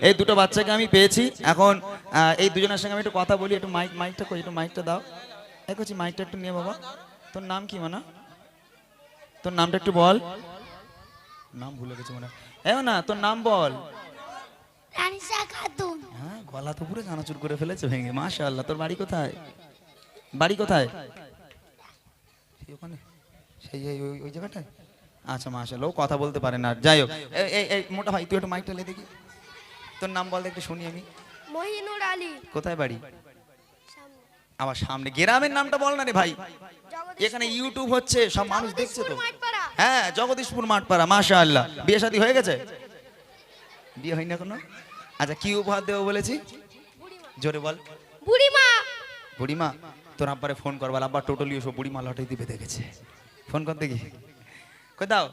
এই দুটো বাচ্চাকে আমি পেয়েছি। এখন এই দুজনের সঙ্গে আমি একটু কথা বলি একটু মাইক মাইকটা কই একটু মাইকটা দাও। এই করছি মাইকটা একটু নিয়ে বাবা। তোর নাম কি মানা? তোর নামটা একটু বল। নাম ভুলে গেছি মনে হয়। না তোর নাম বল। হ্যাঁ গলা তো পুরো কানাচুর করে ফেলেছে ভেঙে মাশাআল্লাহ। তোর বাড়ি কোথায়? বাড়ি কোথায়? ওখানে সেই ওই- ওই জায়গাটায়? আচ্ছা মাশাআল্লাহ ও কথা বলতে পারে না। যাই হোক এই এই এই মোটা ভাই তুই একটু মাইকটা লে দেখি। তোর নাম বল একটু শুনি আমি। মহিনুর আলী। কোথায় বাড়ি। আমার সামনে। গ্রামের নামটা বল না রে ভাই। এখানে ইউটিউব হচ্ছে সব মানুষ দেখছে তো। হ্যাঁ জগদীশপুর মাঠপাড়া মাশা আল্লাহ বিয়ে শাদী হয়ে গেছে? বিয়ে হয়নি এখনও? আচ্ছা কি উপহার দেবো বলেছি? জোরে বল। বুড়িমা। বুড়িমা তোর আব্বারে ফোন করবার আব্বা টোটালি ওসব বুড়িমা লটাই দিবে দেখেছে। ফোন করতে কি কই দাও।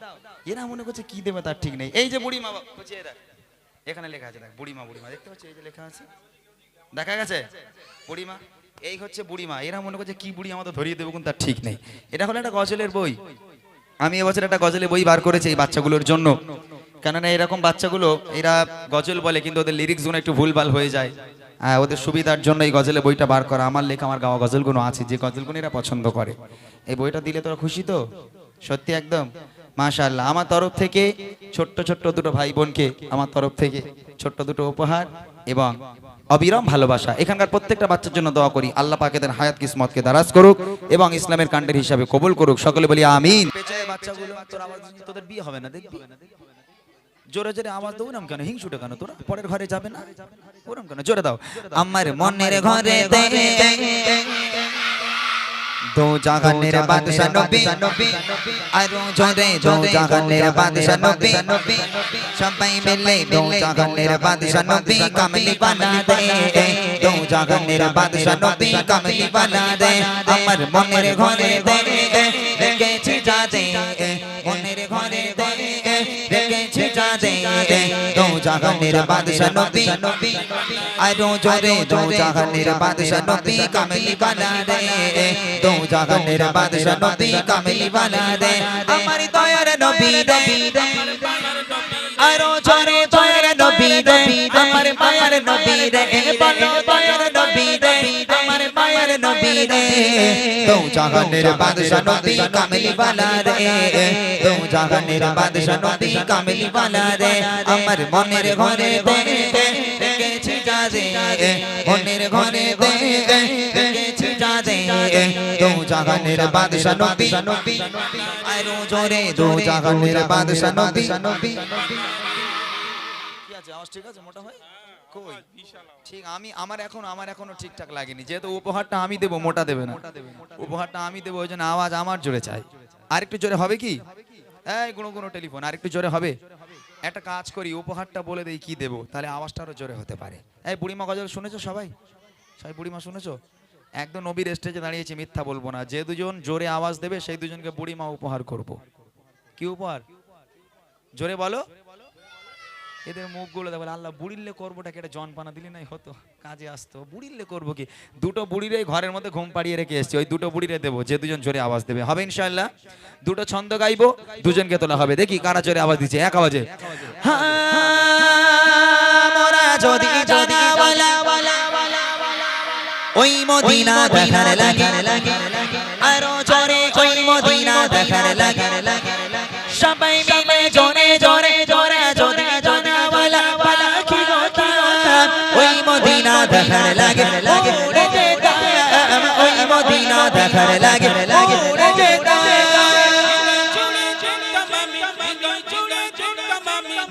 এরা মনে করছে কি দেবে তার ঠিক নেই। এই যে বুড়িমা বলছে এরা। এখানে লেখা আছে, দেখ, বুড়িমা বুড়িমা, দেখতে পাচ্ছি? এই যে লেখা আছে। দেখা গেছে? বুড়িমা, এই হচ্ছে বুড়িমা। এরা মনে করছে, কি বুড়ি আমাদের ধরিয়ে দেবো কিন্তু তার ঠিক নেই। এটা হলো একটা গজলের বই। আমি এবছর একটা গজলের বই বার করেছি এই বাচ্চাগুলোর জন্য। কেননা এরকম বাচ্চাগুলো, এরা গজল বলে, কিন্তু ওদের লিরিক্সগুলো একটু ভুলভাল হয়ে যায়। হ্যাঁ ওদের সুবিধার জন্য এই গজলে বইটা বার করা। আমার লেখা, আমার গাওয়া গজলগুলো আছে, যে গজলগুলো এরা পছন্দ করে। এই বইটা দিলে তোরা খুশি তো? সত্যি একদম? মাশাআল্লাহ আমার তরফ থেকে ছোট্ট ছোট্ট দুটো ভাই বোনকে আমার তরফ থেকে ছোট্ট দুটো উপহার এবং অবিরাম ভালোবাসা। এখানকার প্রত্যেকটা বাচ্চার জন্য দোয়া করি আল্লাহ পাক এদের হায়াত কিসমতকে দারাজ করুক এবং ইসলামের কাণ্ডের হিসাবে কবুল করুক। সকলে বলি আমিন। তোদের বিয়ে হবে না দেখবি? জোরে জোরে আওয়াজ না কেন? হিংসুটে কেন তোরা? পরের ঘরে যাবে না? ওরম কেন? জোরে দাও। আমার মনের ঘরে দো জাহানের বাদশা নবী আরও জোরে দো জাহানের বাদশা নবী সবাই মিলে দো জাহানের বাদশা নবী কামলি বানা দে দো জাহানের বাদশা নবী কামলি বানা দে আমার মনের ঘরে দে রেখেছি যা দে মনের ঘরে দে রেখেছি যা দো জাহানের বাদশা নবী। আরও জোরে দো জাহানের বাদশা নবী কামলি বানা দে। দো জাহানের বাদশা নবী কামলি বানা দে। আমার দয়ার নবী নবী আরও জোরে দয়ার নবী নবী আমার মায়ার নবী রে বলো দয়ার নবী রে আমার মায়ার নবী রে দো জাহানের বাদশা নবী কামলি বানা রে দো জাহানের বাদশা নবী কামলি বানা রে আমার মনের ঘরে দে রেখেছি যা দে মনের ঘরে দে রেখেছি যা দে দো জাহানের বাদশা নবী আরও জোরে দো জাহানের বাদশা নবী কি আছে আওয়াজ ঠিক আছে মোটা ভাই কই? ঠিক আমি আমার এখন আমার এখনও ঠিকঠাক লাগেনি। যেহেতু উপহারটা আমি দেবো মোটা দেবে না। উপহারটা আমি দেবো ওই জন্য আওয়াজ আমার জোরে চাই। আর একটু জোরে হবে কি? এই টেলিফোন আরেকটু জোরে হবে? একটা কাজ করি উপহারটা বলে দেই কি দেবো তাহলে আওয়াজটা আরও জোরে হতে পারে। এই বুড়িমা গজল শুনেছো সবাই? সবাই বুড়িমা শুনেছো? একদম নবীর স্টেজে দাঁড়িয়েছি মিথ্যা বলব না। যে দুজন জোরে আওয়াজ দেবে সেই দুজনকে বুড়িমা উপহার করব। কি উপহার? জোরে বলো। এদের মুখগুলো দেখো, আল্লাহ বুড়িল্লে করবোটা কি একটা জন পানা দিলি নাই, হতো। কাজে আসতো। বুড়িল্লে করব কি? দুটো বুড়িরে ঘরের মধ্যে ঘুম পাড়িয়ে রেখে এসছি। ওই দুটো বুড়িরে দেবো, যে দুজন জোরে আওয়াজ দেবে। হবে ইনশাআল্লাহ? দুটো ছন্দ গাইবো, দুজনকে তোলা হবে। দেখি কারা জোরে আওয়াজ দিচ্ছে। এক আওয়াজে। ওই মদিনা দেখার লাগে। আরও জোরে ওই মদিনা দেখার লাগে। দেখার লাগে। ওই মদিনা দেখার লাগে। উড়ে যেতাম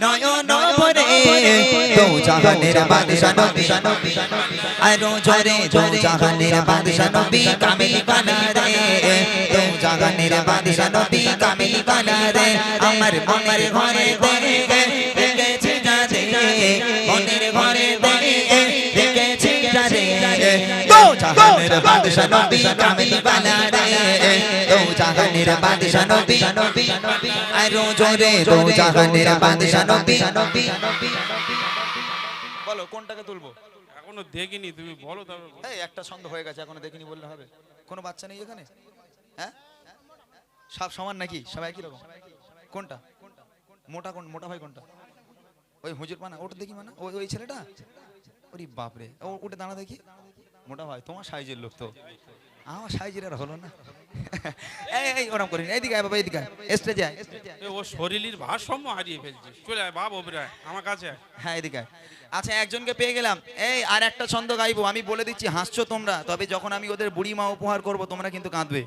নয়ন ভরে দো জাহানের বাদশা নবী। আরও জোরে দো জাহানের বাদশা নবী কামিল বানা রে দো জাহানের বাদশা নবী কামিল বানা রে আমার মনের ঘরে দে। বাদশা নবী কামিল বানা রে দো জাহানের বাদশা নবী আরও জোরে দো জাহানের বাদশা নবী বলো কোনটাকে তুলবো? এখনও দেখিনি তুমি বলো তবে এই একটা ছন্দ হয়ে গেছে এখনও দেখিনি বললে হবে। কোনো বাচ্চা নেই এখানে? হ্যাঁ? সব সমান নাকি? সবাই একই রকম? কোনটা? মোটা কোন মোটা ভাই কোনটা? ওই হুজুর পানা ওটা দেখি মানে? ওই ওই ছেলেটা? ওরে বাপরে। ও উঠে দাঁড়া দেখি। মোটা ভাই তোমার সাইজের লোক তো। আমার সাইজের আর হলো না। এই এই ওরম করিনি এইদিকে আয় বাবা এইদিকে স্টেজে এ, ও শরীরের ভারসাম্য হারিয়ে ফেলছে চলে আয় বাপ ওপরে আমার কাছে। হ্যাঁ এদিকে। আচ্ছা একজনকে পেয়ে গেলাম। এই আর একটা ছন্দ গাইবো। আমি বলে দিচ্ছি হাসছো তোমরা তবে যখন আমি ওদের বুড়ি মা উপহার করব তোমরা কিন্তু কাঁদবে।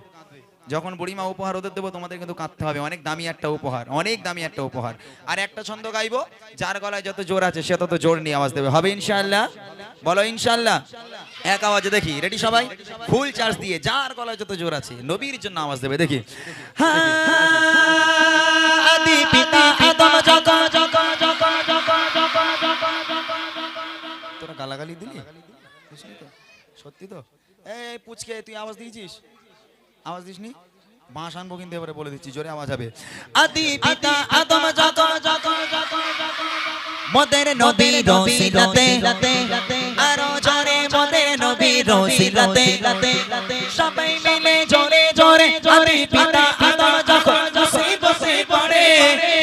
যখন বুড়িমা উপহার ওদের দেবো, তোমাদের কিন্তু কাঁদতে হবে। অনেক দামি একটা উপহার, অনেক দামি একটা উপহার। আর একটা ছন্দ গাইবো, যার গলায় যত জোর আছে, সে তত জোর নিয়ে আওয়াজ দেবে। হবে ইনশাল্লাহ বলো ইনশাল্লাহ এক আওয়াজে দেখি, রেডি সবাই? ফুল চার্জ দিয়ে, যার গলায় যত জোর আছে, নবীর জন্য আওয়াজ দেবে, দেখি। পিতা তোরা গালাগালি দিলি? সত্যি তো? এই, পুচকে, তুই আওয়াজ দিয়েছিস? আওয়াজ দিসনি? বাঁশ আনব কিন্তু এবারে বলে দিচ্ছি জোরে আওয়াজ হবে। আদি পিতা আদম যখন যখন মোদের নবী রসিলাতে। আরও জোরে মোদের নবী রসিলাতে। সবাই মিলে জোরে জোরে আদি পিতা আদম যখন বসে বসে পড়ে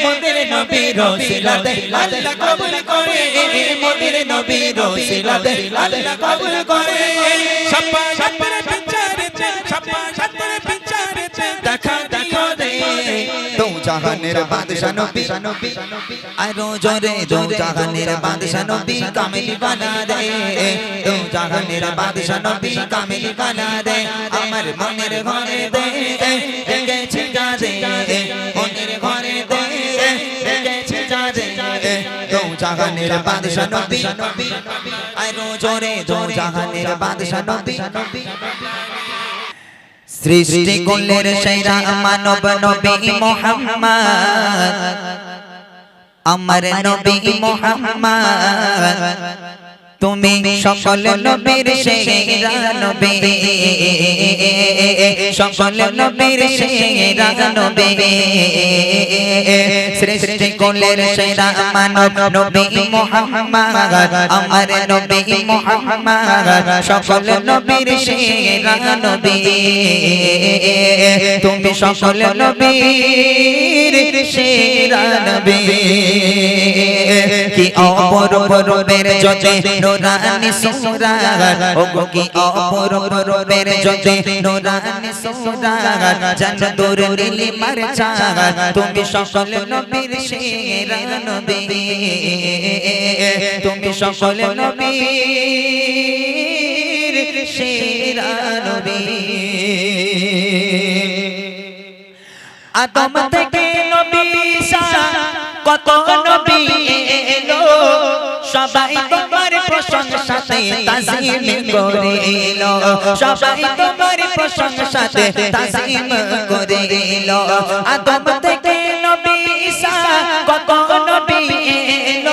মোদের নবী রসিলাতে। আল্লাহ কবুল করে মোদের নবী রসিলাতে। আল্লাহ কবুল করে। সাপ্পা দেখা দেখা দে দো জাহানের বাদশা নবী। আরও জোরে, দো জাহানের বাদশা নবী কামিল বানা দে দো জাহানের বাদশা নবী কামিল বানা দে আমার মনের ঘরে দে গেছে দে মনের ঘরে দে গেছে যা দে জাহানের বাদশা নবী। আরও জোরে, দো জাহানের বাদশা নবী। সৃষ্টি করলেন সেরা মানব নবী মোহাম্মদ। আমার নবী মোহাম্মদ। তুমি সকল নবীর সেরা নবী সকল নবীর সেরা নবী সৃষ্টি কুলের সেরা মানব নবী মোহাম্মদ আমার নবী মোহাম্মদ সকল নবীর সেরা নবী তুমি সকল নবীর সেরা নবী। কি অপরূপ রূপের জতে নুরানি সুরা ও গো কি অপরূপ রূপের জতে নুরানি সুরা জান্নাতুর নীলি মারচা তুমি সকল নবীর সেরা নবী। তুমি সকল নবীর সেরা নবী। আদম থেকে নবী কত নবী এলো? সবাই তোমার প্রশংসাতে তাজিম করে এলো। সবাই তোমার প্রশংসাতে তাজিম করে এলো। আদম থেকে নবী কত নবী এলো?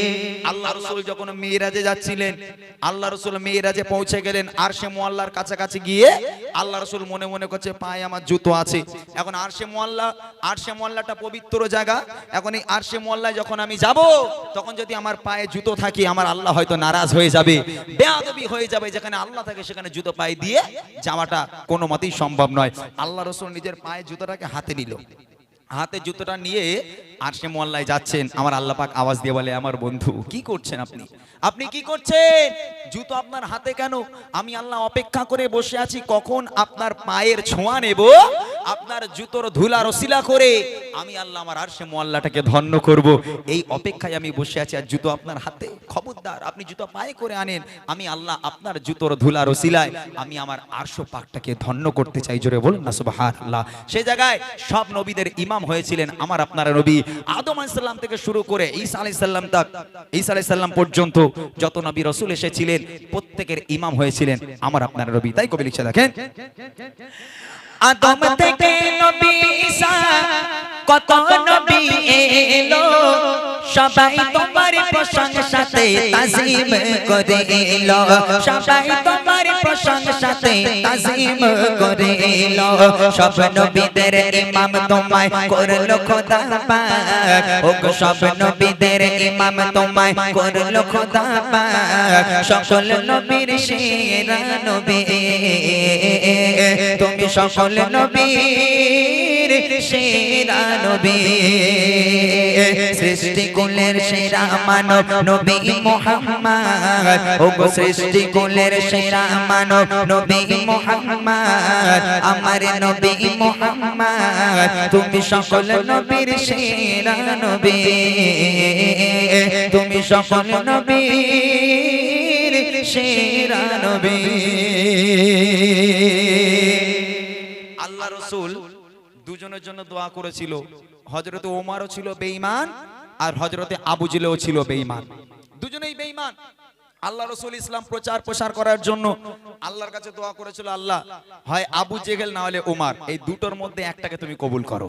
আল্লাহ রসুল যখন মেয়েরাজে যাচ্ছিলেন, আল্লাহ রসুল মেয়েরাজে পৌঁছে গেলেন আর সে মোয়াল্লার কাছাকাছি গিয়ে আল্লাহ রসুল মনে মনে করছে, পায়ে আমার জুতো আছে। এখন আর সে মোয়াল্লা আর সে মোয়াল্লাটা পবিত্র জায়গা। এখন এই আর সে মোয়াল্লায় যখন আমি যাব, তখন যদি আমার পায়ে জুতো থাকে, আমার আল্লাহ হয়তো নারাজ হয়ে যাবে, বেয়াদবি হয়ে যাবে, যেখানে আল্লাহ থাকে সেখানে জুতো পায়ে দিয়ে যাওয়াটা কোনো মতেই সম্ভব নয়। আল্লাহ রসুল নিজের পায়ে জুতোটাকে হাতে নিল। হাতে জুতোটা নিয়ে আর সে মোল্লায় যাচ্ছেন, আমার আল্লাহ পাক আওয়াজ দিয়ে বলে, আমার বন্ধু, কি করছেন আপনি? আপনি কি করছেন? জুতো আপনার হাতে কেন? আমি আল্লাহ অপেক্ষা করে বসে আছি, কখন আপনার পায়ের ছোঁয়া নেব? আপনার জুতোর ধুলা রসিলা করে আমি আল্লাহ আমার আর সে মোল্লাটাকে ধন্য করব। এই অপেক্ষায় আমি বসে আছি, আর জুতো আপনার হাতে? খবরদার, আপনি জুতো পায়ে করে আনেন, আমি আল্লাহ আপনার জুতোর ধুলা রসিলায় আমি আমার আরশো পাকটাকে ধন্য করতে চাই, জোরে বলুন না, সুবহানাল্লাহ। সে জায়গায় সব নবীদের ইমাম হয়েছিলেন, আমার আপনার নবী। আদম আলাইসাল্লাম থেকে শুরু করে ঈসা আলাইসাল্লাম তাক, ঈসা আলাইসাল্লাম পর্যন্ত যত নবী রসুল এসেছিলেন, প্রত্যেকের ইমাম হয়েছিলেন আমার আপনার রবি। তাই কবি লিখছে, দেখেন। আদম থেকে নবী ঈসা কত সবাই তোমার প্রশংসাতে তাজিম করে এলো। সবাই তোমার প্রশংসাতে তাজিম করে এলো। সব নবীদের ইমাম তোমায় করল খোদা পাক। ও সব নবীদের ইমাম তোমায় করল খোদা পাক। সকল নবীর সেরা নবী। তুমি সকল নবীর সেরা নবী। সৃষ্টি কুলের সেরা মানব নবী মোহাম্মদ। ও গো সৃষ্টি কুলের সেরা মানব নবী মোহাম্মদ। আমার নবী মোহাম্মদ, তুমি সকল নবীর সেরা নবী। তুমি সকল নবীর সেরা নবী। আল্লাহ রসুল দুজনের জন্য দোয়া করেছিল। হজরতে ওমারও ছিল বেঈমান আর হজরতে আবু জিলেও ছিল বেঈমান। দুজনেই বেঈমান। আল্লাহ রসুল ইসলাম প্রচার প্রসার করার জন্য আল্লাহর কাছে দোয়া করেছিল, আল্লাহ, হয় আবু জেহেল না হলে ওমার। এই দুটোর মধ্যে একটাকে তুমি কবুল করো।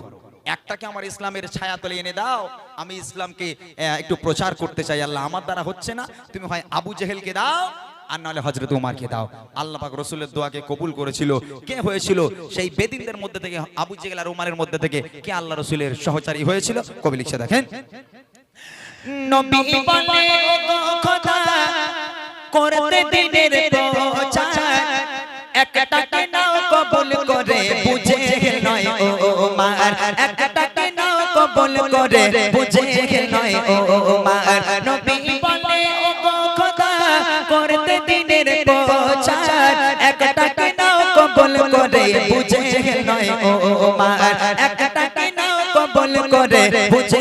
একটাকে আমার ইসলামের ছায়া তলে এনে দাও। আমি ইসলামকে একটু প্রচার করতে চাই। আল্লাহ, আমার দ্বারা হচ্ছে না। তুমি হয় আবু জেহেলকে দাও আর নাহলে হজরত উমারকে দাও। আল্লাহ পাক রসুলের দোয়াকে কবুল করেছিল। কে হয়েছিল? সেই বেদিনদের মধ্যে থেকে, আবু জেহেল আর উমারের মধ্যে থেকে কে আল্লাহ রসুলের সহচারী হয়েছিল? কবি লিখছে, দেখেন। নবী বলে খোদা, করতে দিনের প্রচার একটাকে নাও কবুল করে, বুঝে নয় ও মার একটাকে নাও কবুল করে, বুঝে নয় ও মার নবী দিনের প্রচার। একটাকে নাও কবুল করে, বুঝে নয়, ও মার একটাকে নাও কবুল করে, বুঝে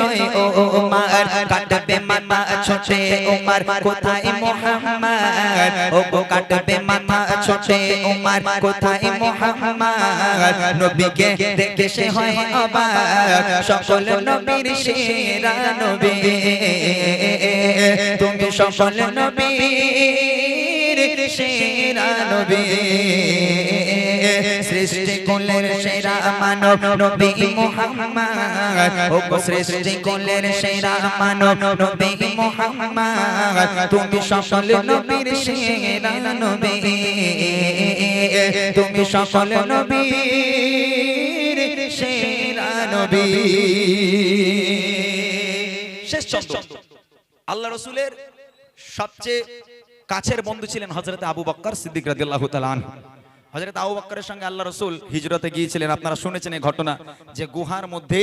নয়, ও মার কাটবে মাথা ছোটে, উমার, কোথায় মোহাম্মদ? ও গো, কাটবে মাথা ছোটে, উমার, কোথায় মোহাম্মদ? নবীকে দেখে সে হয় অবাক। সকল নবীর সেরা নবী। তুমি সকল সেরা সৃষ্টি সেরা মানব নবী মুহাম্মদ। ও সৃষ্টি সেরা মানব নবী মুহাম্মদ। তুমি সকল নবীর সেরা নবী। তুমি সকল নবীর সেরা নবী। শেষ আল্লাহ রসুলের সবচেয়ে কাছের বন্ধু ছিলেন হজরত আবু বক্কর সিদ্দিক রাদিয়াল্লাহু তালান হজরত আবু বক্করের সঙ্গে আল্লাহ রসুল হিজরতে গিয়েছিলেন। আপনারা শুনেছেন এই ঘটনা যে গুহার মধ্যে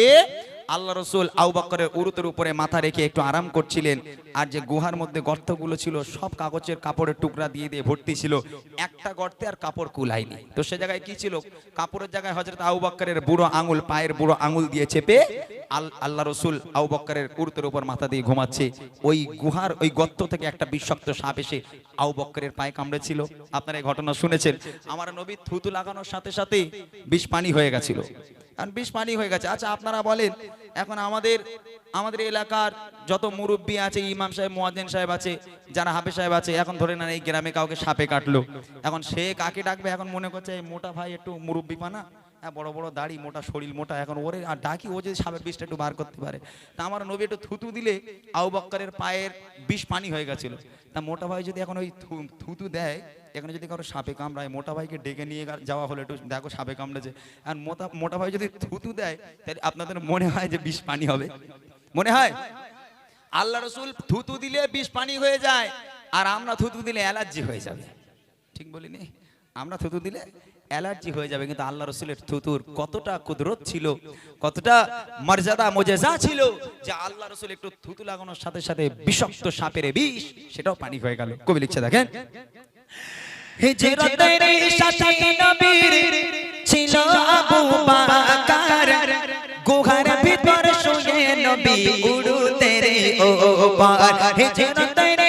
আল্লাহ রসুল আবু বক্করের উরুতের উপরে মাথা রেখে একটু আরাম করছিলেন। আর যে গুহার মধ্যে গর্তগুলো ছিল, সব কাগজের কাপড়ের টুকরা দিয়ে দিয়ে ভর্তি ছিল। একটা গর্তে আর কাপড় কুলায়নি। তো সে জায়গায় কি ছিল? কাপড়ের জায়গায় হজরত আবু বক্করের বুড়ো আঙুল, পায়ের বুড়ো আঙুল দিয়ে চেপে আল- আল্লাহ রসুল আবু বক্করের উরুতের উপর মাথা দিয়ে ঘুমাচ্ছে। ওই গুহার, ওই গর্ত থেকে একটা বিষাক্ত সাপ এসে আবু বক্করের পায়ে কামড়েছিল। আপনারা এই ঘটনা শুনেছেন। আমার নবী থুতু লাগানোর সাথে সাথে বিষ পানি হয়ে গেছিল। কারণ বিষ পানি হয়ে গেছে। আচ্ছা আপনারা বলেন, এখন আমাদের আমাদের এলাকার যত মুরব্বী আছে, ইমাম সাহেব, মোয়াজ্জেন সাহেব আছে, যারা হাফে সাহেব আছে, এখন ধরে না এই গ্রামে কাউকে সাপে কাটলো। এখন সে কাকে ডাকবে? এখন মনে করছে এই মোটা ভাই একটু মুরব্বী পানা। হ্যাঁ বড় বড় দাড়ি, মোটা শরীর, মোটা। এখন ওরে আর ডাকি, ও যদি সাপের বিষটা একটু বার করতে পারে। তা আমার নবী একটু থুতু দিলে আউ বক্করের পায়ের বিষ পানি হয়ে গেছিল। তা মোটা ভাই যদি এখন ওই থুতু দেয় এখানে যদি কারও সাপে কামড়ায়, মোটা ভাইকে ডেকে নিয়ে যাওয়া হলো, একটু দেখো সাপে কামড়েছে আর মোটা মোটা ভাই যদি থুতু দেয়, তাহলে আপনাদের মনে হয় যে বিষ পানি হবে। মনে হয়? আল্লাহ রসুল থুতু দিলে বিষ পানি হয়ে যায়, আর আমরা থুতু দিলে অ্যালার্জি হয়ে যাবে। ঠিক বলিনি? আমরা থুতু দিলে অ্যালার্জি হয়ে যাবে, কিন্তু আল্লাহ রসুলের থুতুর কতটা কুদরত ছিল, কতটা মর্যাদা মজেজা ছিল, যে আল্লাহ রসুল একটু থুতু লাগানোর সাথে সাথে বিষাক্ত সাপের বিষ, সেটাও পানি হয়ে গেল। কবি লিখছে দেখেন হিজরতের সাথে নবীর ছিল আবু বাকার। গুহার ভিতর শুয়ে নবী উড়ুতে রে ও পার হিজরতের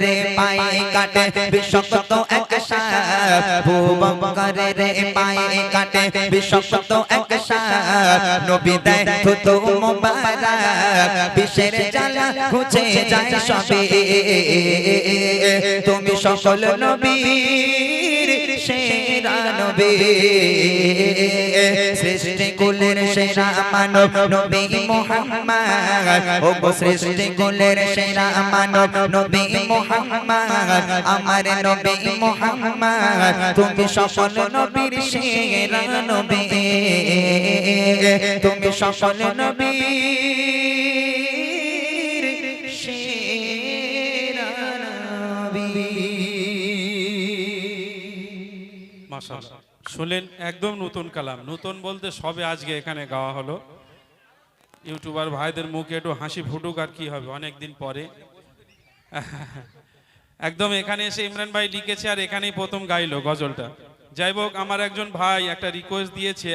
রে পায়ে কাটে, বিষাক্ত এক সাপ। রে পায়ে কাটে, বিষাক্ত এক সাপ। নবী দেয় থুতু মোবারক, বিষের জ্বালা ঘুচে যায় সবে। তুমি সকল সেরা নবী সৃষ্টি কুলের সেরা মানব নবী মোহাম্মদ। ও গো সৃষ্টি কুলের সেরা মানব নবী মোহাম্মদ। আমার নবী মোহাম্মদ, তুমি সকল নবীর সেরা নবী। তুমি সকল নবীর শুনলেন, একদম নতুন কালাম। নতুন বলতে সবে আজকে এখানে গাওয়া হলো। ইউটিউবার ভাইদের মুখে একটু হাসি ফুটুক আর কি হবে অনেক দিন পরে। একদম এখানে এসে ইমরান ভাই লিখেছে আর এখানেই প্রথম গাইলো গজলটা। যাই হোক, আমার একজন ভাই একটা রিকোয়েস্ট দিয়েছে